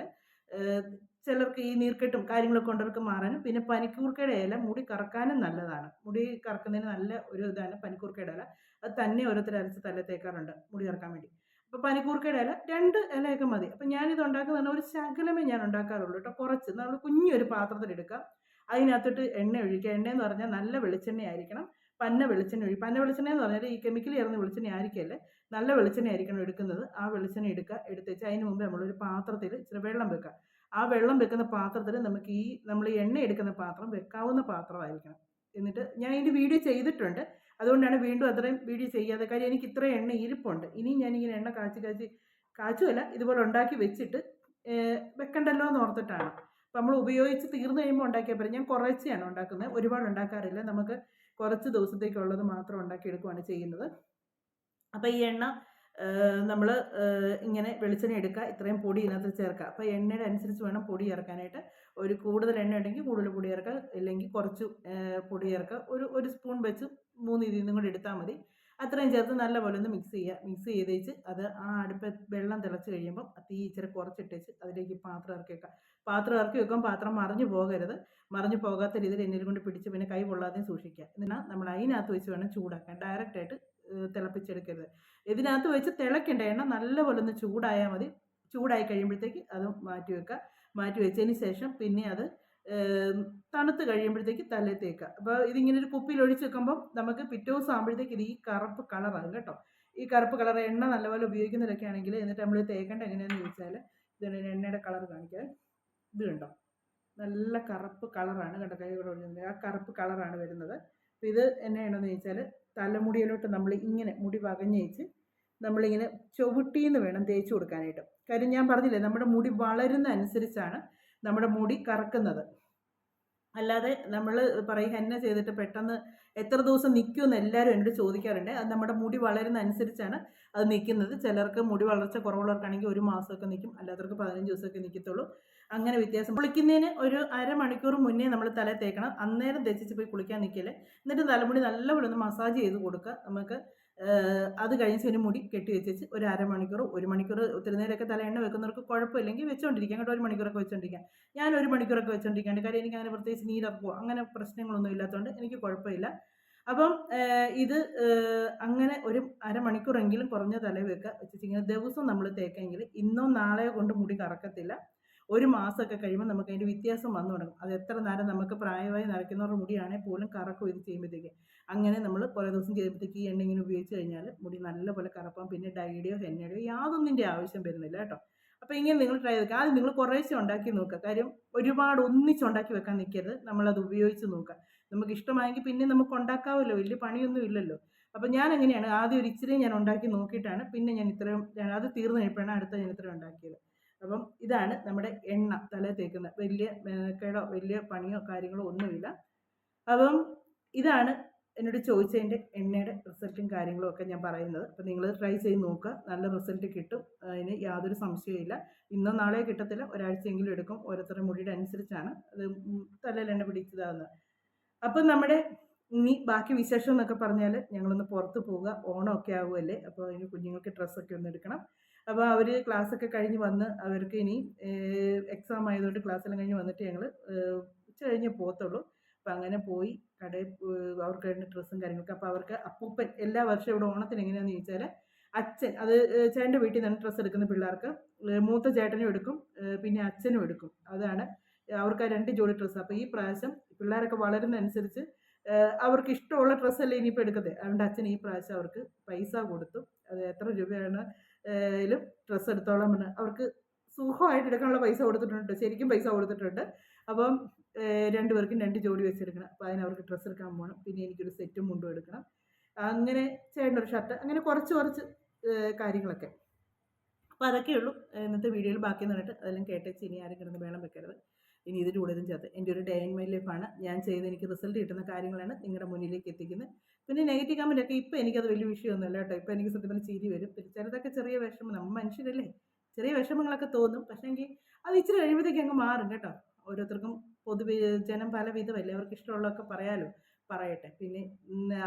[SPEAKER 1] ചിലർക്ക് ഈ നീർക്കെട്ടും കാര്യങ്ങളൊക്കെ കൊണ്ടവർക്ക് മാറാനും പിന്നെ പനിക്കൂർക്കയുടെ ഇല മുടി കറക്കാനും നല്ലതാണ്. മുടി കറക്കുന്നതിന് നല്ല ഒരു ഇതാണ് പനിക്കൂർക്കയുടെ ഇല. അത് തന്നെ ഓരോരുത്തർ അരച്ച് തല തേക്കാറുണ്ട് മുടി ചേർക്കാൻ വേണ്ടി. അപ്പോൾ പനിക്കൂർക്കയുടെ ഇല രണ്ട് ഇലയൊക്കെ മതി. അപ്പം ഞാനിത് ഉണ്ടാക്കുന്നതാണ് ഒരു ശകലമേ ഞാൻ ഉണ്ടാക്കാറുള്ളൂ കേട്ടോ കുറച്ച്. നമ്മൾ കുഞ്ഞൊരു പാത്രത്തിലെടുക്കാം അതിനകത്തോട്ട് എണ്ണ ഒഴിക്കുക. എണ്ണ എന്ന് പറഞ്ഞാൽ നല്ല വെളിച്ചെണ്ണ ആയിരിക്കണം. പന്ന വെളിച്ചെണ്ണ ഒഴി പന്ന വെളിച്ചെണ്ണ എന്ന് പറഞ്ഞാൽ ഈ കെമിക്കൽ ചേർന്ന വെളിച്ചെണ്ണ ആയിരിക്കല്ലേ? നല്ല വെളിച്ചെണ്ണ ആയിരിക്കണം എടുക്കുന്നത്. ആ വെളിച്ചെണ്ണ എടുക്കുക. എടുത്തേച്ച് അതിന് മുമ്പ് നമ്മളൊരു പാത്രത്തിൽ ഇച്ചിരി വെള്ളം വെക്കുക. ആ വെള്ളം വെക്കുന്ന പാത്രത്തിൽ നമുക്ക് ഈ നമ്മൾ എണ്ണ എടുക്കുന്ന പാത്രം വെക്കാവുന്ന പാത്രമായിരിക്കണം. എന്നിട്ട് ഞാൻ ഇതിന്റെ വീഡിയോ ചെയ്തിട്ടുണ്ട്. അതുകൊണ്ടാണ് വീണ്ടും അത്രയും വീഡിയോ ചെയ്യാതെ. കാര്യം എനിക്ക് ഇത്രയും എണ്ണ ഇരിപ്പുണ്ട്. ഇനിയും ഞാനിങ്ങനെ എണ്ണ കാച്ചി കാച്ചി കാച്ചുമല്ല ഇതുപോലെ ഉണ്ടാക്കി വെച്ചിട്ട് വെക്കണ്ടല്ലോ എന്ന് ഓർത്തിട്ടാണ്. അപ്പം നമ്മൾ ഉപയോഗിച്ച് തീർന്നു കഴിയുമ്പോൾ ഉണ്ടാക്കിയ പോരെ. ഞാൻ കുറച്ചാണ് ഉണ്ടാക്കുന്നത്. ഒരുപാട് ഉണ്ടാക്കാറില്ല. നമുക്ക് കുറച്ച് ദിവസത്തേക്കുള്ളത് മാത്രം ഉണ്ടാക്കി എടുക്കുകയാണ് ചെയ്യുന്നത്. അപ്പോൾ ഈ എണ്ണ നമ്മൾ ഇങ്ങനെ വെളിച്ചെണ്ണ എടുക്കുക ഇത്രയും പൊടി ഇതിനകത്ത് ചേർക്കുക. അപ്പോൾ എണ്ണയുടെ അനുസരിച്ച് വേണം പൊടി ചേർക്കാനായിട്ട്. ഒരു കൂടുതൽ എണ്ണ ഉണ്ടെങ്കിൽ കൂടുതൽ പൊടി ചേർക്കുക ഇല്ലെങ്കിൽ കുറച്ച് പൊടി ചേർക്കുക. ഒരു ഒരു സ്പൂൺ വെച്ച് മൂന്ന് ഇതിൽ നിന്നും കൂടി എടുത്താൽ മതി. അത്രയും ചേർത്ത് നല്ലപോലെ ഒന്ന് മിക്സ് ചെയ്യുക. മിക്സ് ചെയ്ത് വെച്ച് അത് ആ അടുപ്പ് വെള്ളം തിളച്ച് കഴിയുമ്പോൾ തീ ഇച്ചിരി കുറച്ചിട്ടേച്ച് അതിലേക്ക് പാത്രം ഇറക്കി വെക്കുക. പാത്രം ഇറക്കി വെക്കുമ്പോൾ പാത്രം മറിഞ്ഞു പോകരുത്. മറിഞ്ഞു പോകാത്ത രീതിയിൽ എണ്ണയിൽ കൊണ്ട് പിടിച്ച് പിന്നെ കൈ പൊള്ളാതെയും സൂക്ഷിക്കുക. എന്നാൽ നമ്മൾ അതിനകത്ത് വെച്ച് വേണം ചൂടാക്കാൻ. ഡയറക്റ്റായിട്ട് തിളപ്പിച്ചെടുക്കരുത്. ഇതിനകത്ത് വെച്ച് തിളക്കേണ്ട എണ്ണ നല്ലപോലെ ഒന്ന് ചൂടായാൽ മതി. ചൂടായി കഴിയുമ്പോഴത്തേക്ക് അത് മാറ്റി വെക്കുക മാറ്റി വെച്ചതിന് ശേഷം പിന്നെ അത് തണുത്ത് കഴിയുമ്പോഴത്തേക്ക് തലയിൽ തേക്കുക അപ്പോൾ ഇതിങ്ങനെ ഒരു കുപ്പിയിൽ ഒഴിച്ച് വെക്കുമ്പോൾ നമുക്ക് പിറ്റേ ദിവസം ആകുമ്പോഴത്തേക്ക് ഇത് ഈ കറുപ്പ് കളറാകും കേട്ടോ. ഈ കറുപ്പ് കളർ എണ്ണ നല്ലപോലെ ഉപയോഗിക്കുന്നവരൊക്കെ ആണെങ്കിൽ എന്നിട്ട് നമ്മൾ തേക്കേണ്ട എങ്ങനെയാണെന്ന് ചോദിച്ചാൽ ഇതാണ് എണ്ണയുടെ കളർ കാണിക്കാൻ ഇത് കണ്ടോ? നല്ല കറുപ്പ് കളറാണ് കണ്ടോ കൈ കൂടെ ഒഴിഞ്ഞത് ആ കറുപ്പ് കളറാണ് വരുന്നത്. അപ്പോൾ ഇത് എന്നാണെന്ന് ചോദിച്ചാൽ തലമുടിയിലോട്ട് നമ്മൾ ഇങ്ങനെ മുടി വകഞ്ഞേച്ച് നമ്മളിങ്ങനെ ചുവട്ടിന്ന് വേണം തേച്ച് കൊടുക്കാനായിട്ട്. കാര്യം ഞാൻ പറഞ്ഞില്ലേ നമ്മുടെ മുടി വളരുന്ന അനുസരിച്ചാണ് നമ്മുടെ മുടി കറക്കുന്നത്. അല്ലാതെ നമ്മൾ പറയുക എന്നെ ചെയ്തിട്ട് പെട്ടെന്ന് എത്ര ദിവസം നിൽക്കുമെന്ന് എല്ലാവരും എന്നോട് ചോദിക്കാറുണ്ട്. അത് നമ്മുടെ മുടി വളരുന്ന അനുസരിച്ചാണ് അത് നിൽക്കുന്നത് ചിലർക്ക് മുടി വളർച്ച കുറവുള്ളവർക്കാണെങ്കിൽ ഒരു മാസമൊക്കെ നിൽക്കും അല്ലാത്തവർക്ക് പതിനഞ്ച് ദിവസമൊക്കെ നിൽക്കത്തുള്ളൂ അങ്ങനെ വ്യത്യാസം. കുളിക്കുന്നതിന് ഒരു അരമണിക്കൂർ മുന്നേ നമ്മൾ തല തേക്കണം. അന്നേരം തേച്ചിച്ച് പോയി കുളിക്കാൻ നിൽക്കല്ലേ എന്നിട്ട് തലമുടി നല്ലപോലെ ഒന്ന് മസാജ് ചെയ്ത് കൊടുക്കുക. നമുക്ക് അത് കഴിഞ്ഞ് ഒരു മുടി കെട്ടി വെച്ചേച്ച് ഒരു അരമണിക്കൂർ ഒരു മണിക്കൂർ ഒത്തിരി നേരമൊക്കെ തലയെണ്ണ വെക്കുന്നവർക്ക് കുഴപ്പമില്ലെങ്കിൽ വെച്ചുകൊണ്ടിരിക്കാം കേട്ടോ ഒരു മണിക്കൂറൊക്കെ വെച്ചുകൊണ്ടിരിക്കാം ഞാൻ ഒരു മണിക്കൂറൊക്കെ വെച്ചുകൊണ്ടിരിക്കാണ്ട് കാര്യം എനിക്ക് അങ്ങനെ പ്രത്യേകിച്ച് നീരപ്പോ അങ്ങനെ പ്രശ്നങ്ങളൊന്നും ഇല്ലാത്തതുകൊണ്ട് എനിക്ക് കുഴപ്പമില്ല. അപ്പം ഇത് അങ്ങനെ ഒരു അരമണിക്കൂറെങ്കിലും കുറഞ്ഞ തല വെക്കുക വെച്ചിട്ട് ഇങ്ങനെ ദിവസം നമ്മൾ തേക്കെങ്കിൽ ഇന്നോ നാളെയോ കൊണ്ട് മുടി കറക്കത്തില്ല. ഒരു മാസമൊക്കെ കഴിയുമ്പോൾ നമുക്ക് അതിന്റെ വ്യത്യാസം വന്നു തുടങ്ങും. അത് എത്ര നേരം നമുക്ക് പ്രായമായി നരയ്ക്കുന്നവരുടെ മുടിയാണെങ്കിൽ പോലും കറക്കും ഇത് ചെയ്യുമ്പോഴത്തേക്ക്. അങ്ങനെ നമ്മൾ കുറേ ദിവസം ചെയ്യുമ്പോഴത്തേക്ക് ഈ എണ്ണ ഇങ്ങനെ ഉപയോഗിച്ച് കഴിഞ്ഞാൽ മുടി നല്ലപോലെ കറപ്പാം പിന്നെ ഡൈഡിയോ ഹെന്നയുടെയോ യാതൊന്നിന്റെ ആവശ്യം വരുന്നില്ല കേട്ടോ. അപ്പോൾ ഇങ്ങനെ നിങ്ങൾ ട്രൈ ചെയ്തേക്കുക ആദ്യം നിങ്ങൾ കുറേശ്ശെ ഉണ്ടാക്കി നോക്കുക കാര്യം ഒരുപാട് ഒന്നിച്ച് ഉണ്ടാക്കി വെക്കാൻ നിൽക്കരുത്. നമ്മളത് ഉപയോഗിച്ച് നോക്കുക. നമുക്ക് ഇഷ്ടമായെങ്കിൽ പിന്നെ നമുക്ക് ഉണ്ടാക്കാമല്ലോ വലിയ പണിയൊന്നും ഇല്ലല്ലോ. അപ്പോൾ ഞാൻ എങ്ങനെയാണ് ആദ്യം ഒരു ഇച്ചിരി ഞാൻ ഉണ്ടാക്കി നോക്കിയിട്ടാണ് പിന്നെ ഞാൻ ഇത്രയും അത് തീർന്നു കഴിഞ്ഞപ്പോഴാണ് അടുത്ത ഞാൻ ഇത്രയും ഉണ്ടാക്കിയത്. അപ്പം ഇതാണ് നമ്മുടെ എണ്ണ തല തേക്കുന്ന വലിയ മെനക്കേടോ വലിയ പണിയോ കാര്യങ്ങളോ ഒന്നുമില്ല. അപ്പം ഇതാണ് എന്നോട് ചോദിച്ചതിന്റെ എണ്ണയുടെ റിസൾട്ടും കാര്യങ്ങളും ഒക്കെ ഞാൻ പറയുന്നത്. അപ്പം നിങ്ങൾ ട്രൈ ചെയ്ത് നോക്കുക. നല്ല റിസൾട്ട് കിട്ടും. അതിന് യാതൊരു സംശയമില്ല ഇന്നോ നാളെയോ കിട്ടത്തില്ല. ഒരാഴ്ചയെങ്കിലും എടുക്കും. ഓരോരുത്തരുടെ മുടിയുടെ അനുസരിച്ചാണ്. അത് തലയിൽ എണ്ണ പിടിച്ചതാകുന്നത് അപ്പം നമ്മുടെ ഇനി ബാക്കി വിശേഷം എന്നൊക്കെ പറഞ്ഞാൽ ഞങ്ങളൊന്ന് പുറത്ത് പോവുക. ഓണമൊക്കെ ആവുമല്ലേ അപ്പോൾ ഇനി കുഞ്ഞുങ്ങൾക്ക് ഡ്രസ്സൊക്കെ ഒന്ന് എടുക്കണം. അപ്പോൾ അവർ ക്ലാസ്സൊക്കെ കഴിഞ്ഞ് വന്ന് അവർക്ക് ഇനി എക്സാം ആയതുകൊണ്ട് ക്ലാസ്സെല്ലാം കഴിഞ്ഞ് വന്നിട്ട് ഞങ്ങൾ ഉച്ച കഴിഞ്ഞേ പോകത്തുള്ളൂ അപ്പോൾ അങ്ങനെ പോയി കടയിൽ അവർക്ക് വേണ്ട ഡ്രസ്സും കാര്യങ്ങളൊക്കെ. അപ്പോൾ അവർക്ക് അപ്പൂപ്പൻ എല്ലാ വർഷവും ഇവിടെ ഓണത്തിന് എങ്ങനെയാണെന്ന് ചോദിച്ചാൽ അച്ഛൻ അത് ചേട്ടന്റെ വീട്ടിൽ നിന്നാണ് ഡ്രസ്സ് എടുക്കുന്ന പിള്ളേർക്ക്. മൂത്ത ചേട്ടനും എടുക്കും പിന്നെ അച്ഛനും എടുക്കും. അതാണ് അവർക്ക് ആ രണ്ട് ജോഡി ഡ്രസ്സ്. അപ്പോൾ ഈ പ്രാവശ്യം പിള്ളേരൊക്കെ വളരുന്ന അനുസരിച്ച് അവർക്ക് ഇഷ്ടമുള്ള ഡ്രസ്സല്ലേ ഇനിയിപ്പോൾ എടുക്കുന്നത് അതുകൊണ്ട് അച്ഛൻ ഈ പ്രാവശ്യം അവർക്ക് പൈസ കൊടുത്തു. അത് എത്ര രൂപയാണ് ഏലും ഡ്രസ്സ് എടുത്തോളാം പറഞ്ഞ് അവർക്ക് സുഖമായിട്ട് എടുക്കാനുള്ള പൈസ കൊടുത്തിട്ടുണ്ട്. ശരിക്കും പൈസ കൊടുത്തിട്ടുണ്ട്. അപ്പം രണ്ടുപേർക്കും രണ്ട് ജോഡി വെച്ചെടുക്കണം. അപ്പോൾ അതിന് അവർക്ക് ഡ്രസ്സ് എടുക്കാൻ പോകണം പിന്നെ എനിക്കൊരു സെറ്റും മുണ്ടും എടുക്കണം. അങ്ങനെ ചേട്ടനൊരു ഷർട്ട് അങ്ങനെ കുറച്ച് കുറച്ച് കാര്യങ്ങളൊക്കെ. അപ്പോൾ അതൊക്കെ ഉള്ളൂ ഇന്നത്തെ വീഡിയോയിൽ ബാക്കി നിന്നിട്ട് അതെല്ലാം കേട്ടേച്ച് ഇനി ആരും കിടന്ന് വേണം വെക്കരുത്. ഇനി ഇതും ചേർത്ത് എന്റെ ഒരു ഡേ ഇൻ മൈ ലൈഫാണ്. ഞാൻ ചെയ്ത് എനിക്ക് റിസൾട്ട് കിട്ടുന്ന കാര്യങ്ങളാണ് നിങ്ങളുടെ മുന്നിലേക്ക് എത്തിക്കുന്നത്. പിന്നെ നെഗറ്റീവ് കമന്റ് ഒക്കെ ഇപ്പോൾ എനിക്കത് വലിയ വിഷയമൊന്നുമല്ല കേട്ടോ. ഇപ്പോൾ എനിക്ക് സത്യം പറഞ്ഞാൽ ചിരി വരും. ചിലതൊക്കെ ചെറിയ വിഷമം. നമ്മൾ മനുഷ്യരല്ലേ? ചെറിയ വിഷമങ്ങളൊക്കെ തോന്നും. പക്ഷേങ്കിൽ അത് ഇച്ചിരി കഴിയുമ്പോഴത്തേക്ക് അങ്ങ് മാറും കേട്ടോ. ഓരോരുത്തർക്കും പൊതുവെ ജനം പല വിധമല്ലേ? അവർക്ക് ഇഷ്ടമുള്ളതൊക്കെ പറയാലോ? പറയട്ടെ. പിന്നെ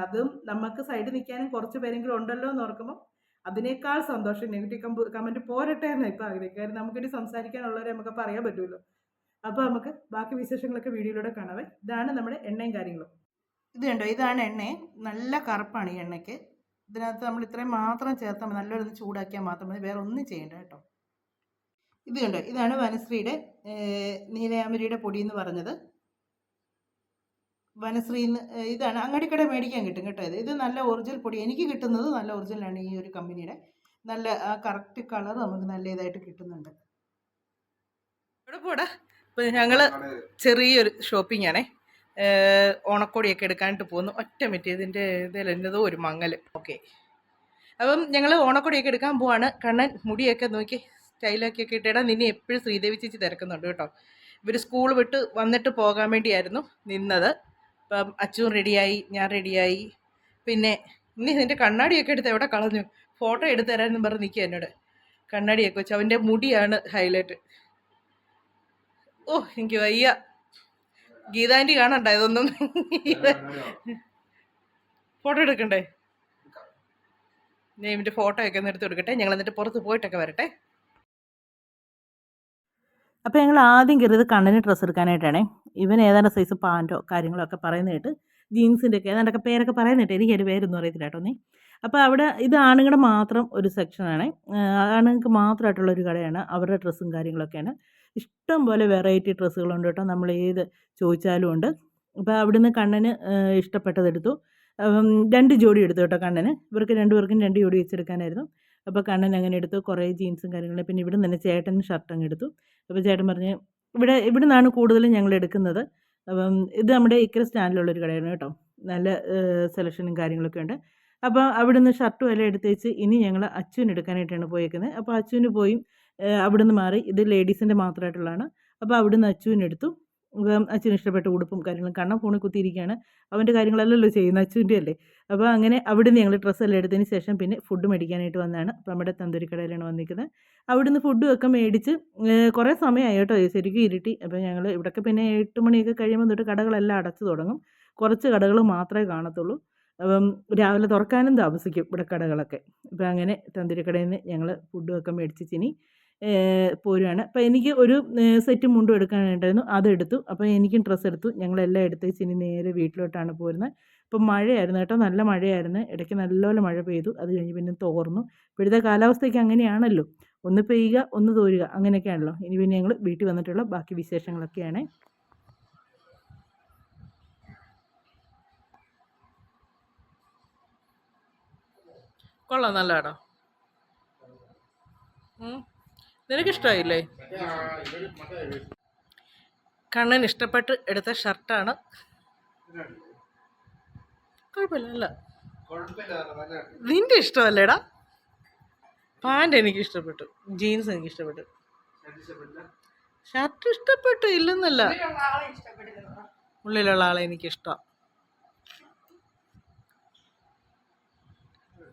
[SPEAKER 1] അതും നമുക്ക് സൈഡ് നിൽക്കാനും കുറച്ച് പേരെങ്കിലും ഉണ്ടല്ലോ എന്ന് ഓർക്കുമ്പോൾ അതിനേക്കാൾ സന്തോഷം. നെഗറ്റീവ് കമന്റ് പോരട്ടെ എന്നാണ് ഇപ്പോൾ ആഗ്രഹിക്കുക നമുക്കിനി സംസാരിക്കാനുള്ളവരെ നമുക്ക് പറയാൻ പറ്റുമല്ലോ. അപ്പോൾ നമുക്ക് ബാക്കി വിശേഷങ്ങളൊക്കെ വീഡിയോയിലൂടെ കാണാവേ. ഇതാണ് നമ്മുടെ എണ്ണയും കാര്യങ്ങളും. ഇത് കണ്ടോ? ഇതാണ് എണ്ണ. നല്ല കറുപ്പാണ് ഈ എണ്ണയ്ക്ക്. ഇതിനകത്ത് നമ്മൾ ഇത്രയും മാത്രം ചേർത്താൽ മതി. നല്ലൊരു ചൂടാക്കിയാൽ മാത്രം മതി. വേറെ ഒന്നും ചെയ്യേണ്ട കേട്ടോ. ഇത് കണ്ടോ? ഇതാണ് വനശ്രീയുടെ നീലയാമരിയുടെ പൊടി എന്ന് പറഞ്ഞത്. വനശ്രീ എന്ന് ഇതാണ്. അങ്ങടിക്കട മേടിക്കാൻ കിട്ടും കേട്ടോ ഇത്. ഇത് നല്ല ഒറിജിനൽ പൊടി. എനിക്ക് കിട്ടുന്നത് നല്ല ഒറിജിനലാണ് ഈ ഒരു കമ്പനിയുടെ. നല്ല ആ കറക്റ്റ് കളർ നമുക്ക് നല്ല ഇതായിട്ട് കിട്ടുന്നുണ്ട്. ഇവിടെ പോടാ. ഇപ്പം ഞങ്ങൾ ചെറിയൊരു ഷോപ്പിംഗ് ആണേ ഓണക്കോടിയൊക്കെ എടുക്കാനായിട്ട് പോകുന്നു. ഒറ്റ മിനിറ്റ്. ഇതിന്റെ ഇതിലെന്നതോ ഒരു മങ്ങൽ ഓക്കെ. അപ്പം ഞങ്ങൾ ഓണക്കോടിയൊക്കെ എടുക്കാൻ പോവാണ്. കണ്ണൻ മുടിയൊക്കെ നോക്കി സ്റ്റൈലൊക്കെ ഒക്കെ ഇട്ടിടാൻ നിന്നെ എപ്പോഴും ശ്രീദേവി ചേച്ചി തിരക്കുന്നുണ്ട് കേട്ടോ. ഇവർ സ്കൂൾ വിട്ട് വന്നിട്ട് പോകാൻ വേണ്ടിയായിരുന്നു നിന്നത്. അപ്പം അച്ചു റെഡിയായി ഞാൻ റെഡിയായി. പിന്നെ ഇനി നിന്റെ കണ്ണാടിയൊക്കെ എടുത്ത് എവിടെ കളഞ്ഞു? ഫോട്ടോ എടുത്തു തരാമെന്ന് പറഞ്ഞ് നിൽക്കുക എന്നോട്. കണ്ണാടിയൊക്കെ വെച്ച്. അവന്റെ മുടിയാണ് ഹൈലൈറ്റ്. ഓ എനിക്ക് വയ്യ. ഗീതാന്റി കാണണ്ട ഇതൊന്നും. ഫോട്ടോ എടുക്കണ്ടേ? ഞാൻ ഫോട്ടോ ഒക്കെ ഒന്ന് എടുത്ത് കൊടുക്കട്ടെ. ഞങ്ങൾ എന്നിട്ട് പുറത്ത് പോയിട്ടൊക്കെ വരട്ടെ. അപ്പോൾ ഞങ്ങൾ ആദ്യം കയറിയത് കണ്ണിന് ഡ്രസ്സ് എടുക്കാനായിട്ടാണേ. ഇവൻ ഏതാണ്ട് സൈസ് പാന്റോ കാര്യങ്ങളോ ഒക്കെ പറയുന്ന കേട്ട് ജീൻസിന്റെ ഒക്കെ ഏതാണ്ടൊക്കെ പേരൊക്കെ പറയുന്ന കേട്ട് എനിക്ക് ഒരു പേരൊന്നും അറിയത്തില്ല കേട്ടോ നീ. അപ്പോൾ അവിടെ ഇത് ആണുങ്ങളുടെ മാത്രം ഒരു സെക്ഷനാണ് ആണുങ്ങൾക്ക് മാത്രമായിട്ടുള്ള ഒരു കടയാണ് അവരുടെ ഡ്രസ്സും കാര്യങ്ങളൊക്കെയാണ്. ഇഷ്ടം പോലെ വെറൈറ്റി ഡ്രസ്സുകളുണ്ട് കേട്ടോ. നമ്മൾ ഏത് ചോദിച്ചാലും ഉണ്ട്. അപ്പോൾ അവിടുന്ന് കണ്ണന് ഇഷ്ടപ്പെട്ടതെടുത്തു രണ്ട് ജോഡി എടുത്തു കേട്ടോ കണ്ണന്. ഇവർക്ക് രണ്ടുപേർക്കും രണ്ട് ജോഡി വെച്ചെടുക്കാനായിരുന്നു. അപ്പോൾ കണ്ണൻ അങ്ങനെ എടുത്തു. കുറേ ജീൻസും കാര്യങ്ങളും. പിന്നെ ഇവിടെ തന്നെ ചേട്ടൻ ഷർട്ട് അങ്ങ് എടുത്തു. അപ്പോൾ ചേട്ടൻ പറഞ്ഞ് ഇവിടെ ഇവിടെ നിന്നാണ് കൂടുതലും ഞങ്ങൾ എടുക്കുന്നത്. അപ്പം ഇത് നമ്മുടെ ഇക്കര സ്റ്റാൻഡിലുള്ളൊരു കടയാണ് കേട്ടോ. നല്ല സെലക്ഷനും കാര്യങ്ങളൊക്കെ ഉണ്ട്. അപ്പോൾ അവിടുന്ന് ഷർട്ടും എല്ലാം എടുത്തേച്ച് ഇനി ഞങ്ങൾ അച്ചുവിന് എടുക്കാനായിട്ടാണ് പോയേക്കുന്നത്. അപ്പോൾ അച്ചുവിന് പോയി അവിടുന്ന് മാറി. ഇത് ലേഡീസിന്റെ മാത്രമായിട്ടുള്ളതാണ് അപ്പോൾ അവിടുന്ന് അച്ചുവിന് എടുത്തു. അച്ഛന് ഇഷ്ടപ്പെട്ട ഉടുപ്പും കാര്യങ്ങളും കണ്ണം ഫോണിൽ കുത്തിയിരിക്കുകയാണ്. അവന്റെ കാര്യങ്ങളല്ലല്ലോ ചെയ്യുന്ന അച്ഛന്റെ അല്ലേ? അപ്പോൾ അങ്ങനെ അവിടുന്ന് ഞങ്ങൾ ഡ്രസ്സെല്ലാം എടുത്തതിന് ശേഷം പിന്നെ ഫുഡ് മേടിക്കാനായിട്ട് വന്നതാണ്. അപ്പോൾ നമ്മുടെ തന്തൂരി കടയിലാണ് വന്നിരിക്കുന്നത്. അവിടുന്ന് ഫുഡും ഒക്കെ മേടിച്ച് കുറേ സമയമായി കേട്ടോ. ശരിക്കും ഇരുട്ടി. അപ്പോൾ ഞങ്ങൾ ഇവിടെയൊക്കെ പിന്നെ എട്ട് മണിയൊക്കെ കഴിയുമ്പോൾ തൊട്ട് കടകളെല്ലാം അടച്ചു തുടങ്ങും. കുറച്ച് കടകൾ മാത്രമേ കാണത്തുള്ളൂ. അപ്പം രാവിലെ തുറക്കാനും താമസിക്കും ഇവിടെ കടകളൊക്കെ. അപ്പോൾ അങ്ങനെ തന്തൂരി കടയിൽ നിന്ന് ഞങ്ങൾ ഫുഡും ഒക്കെ മേടിച്ച് ചിനി പോരുകയാണ് അപ്പോൾ എനിക്ക് ഒരു സെറ്റ് മുണ്ടും എടുക്കാനുണ്ടായിരുന്നു. അതെടുത്തു അപ്പോൾ എനിക്കും ഡ്രസ്സ് എടുത്തു. ഞങ്ങളെല്ലാം എടുത്ത് ഇനി നേരെ വീട്ടിലോട്ടാണ് പോരുന്നത്. ഇപ്പം മഴയായിരുന്നു കേട്ടോ. നല്ല മഴയായിരുന്നു. ഇടയ്ക്ക് നല്ലപോലെ മഴ പെയ്തു. അത് കഴിഞ്ഞ് പിന്നെ തോർന്നു. ഇപ്പോഴത്തെ കാലാവസ്ഥയ്ക്ക് അങ്ങനെയാണല്ലോ. ഒന്ന് പെയ്യുക ഒന്ന് തോരുക. അങ്ങനെയൊക്കെയാണല്ലോ. ഇനി പിന്നെ ഞങ്ങൾ വീട്ടിൽ വന്നിട്ടുള്ള ബാക്കി വിശേഷങ്ങളൊക്കെയാണ്. കൊള്ളാം. നല്ലതാണോ നിനക്കിഷ്ടമായില്ലേ കണ്ണൻ ഇഷ്ടപ്പെട്ട് എടുത്ത ഷർട്ടാണ്. കുഴപ്പമില്ല അല്ല നിന്റെ ഇഷ്ടമല്ലേടാ? പാന്റ് എനിക്ക് ഇഷ്ടപ്പെട്ടു. ജീൻസ് എനിക്ക് ഇഷ്ടപ്പെട്ടു. ഷർട്ട് ഇഷ്ടപ്പെട്ടു ഇല്ലെന്നല്ല. ഉള്ളിലുള്ള ആളെ എനിക്ക് ഇഷ്ടം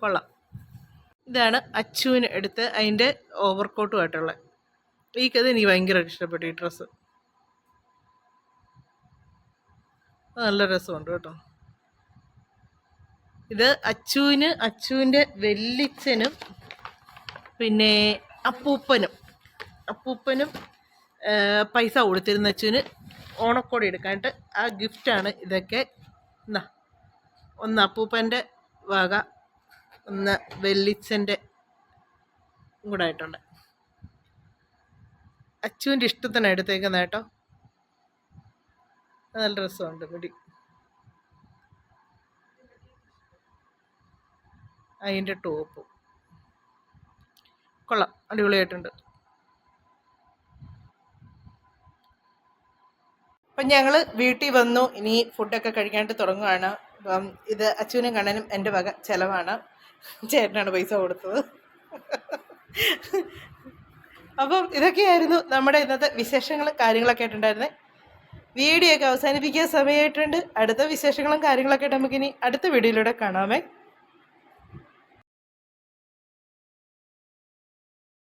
[SPEAKER 1] കൊള്ളാം. ഇതാണ് അച്ചുവിന് എടുത്ത് അതിന്റെ ഓവർകോട്ടുമായിട്ടുള്ള ഈ കഥ എനിക്ക് ഭയങ്കരമായിട്ട് ഇഷ്ടപ്പെട്ടു ഈ ഡ്രസ്സ്. നല്ല രസമുണ്ട് കേട്ടോ. ഇത് അച്ചുവിന് അച്ചുവിന്റെ വെല്ലിച്ചനും പിന്നെ അപ്പൂപ്പനും. അപ്പൂപ്പനും പൈസ കൊടുത്തിരുന്ന അച്ചുവിന് ഓണക്കോടി എടുക്കാനായിട്ട് ആ ഗിഫ്റ്റാണ് ഇതൊക്കെ. എന്നാ ഒന്ന് അപ്പൂപ്പന്റെ വക ഒന്ന് വെള്ളിച്ചന്റെ കൂടെ ആയിട്ടുണ്ട്. അച്ചുവിന്റെ ഇഷ്ടത്തിന് എടുത്തേക്കുന്ന കേട്ടോ. നല്ല രസമുണ്ട് മുടി അതിന്റെ ടോപ്പ്. കൊള്ളാം അടിപൊളിയായിട്ടുണ്ട്. അപ്പം ഞങ്ങൾ വീട്ടിൽ വന്നു ഇനി ഫുഡൊക്കെ കഴിക്കാനായിട്ട് തുടങ്ങുകയാണ് അപ്പം ഇത് അച്ഛനും കണ്ണനും എന്റെ വക ചിലവാണ്. ചേട്ടനാണ് പൈസ കൊടുത്തത്. അപ്പം ഇതൊക്കെയായിരുന്നു നമ്മുടെ ഇന്നത്തെ വിശേഷങ്ങളും കാര്യങ്ങളൊക്കെ ആയിട്ടുണ്ടായിരുന്നത് വീഡിയോ ഒക്കെ അവസാനിപ്പിക്കാൻ സമയമായിട്ടുണ്ട്. അടുത്ത വിശേഷങ്ങളും കാര്യങ്ങളൊക്കെ ആയിട്ട് നമുക്കിനി അടുത്ത വീഡിയോയിലൂടെ കാണാമേ.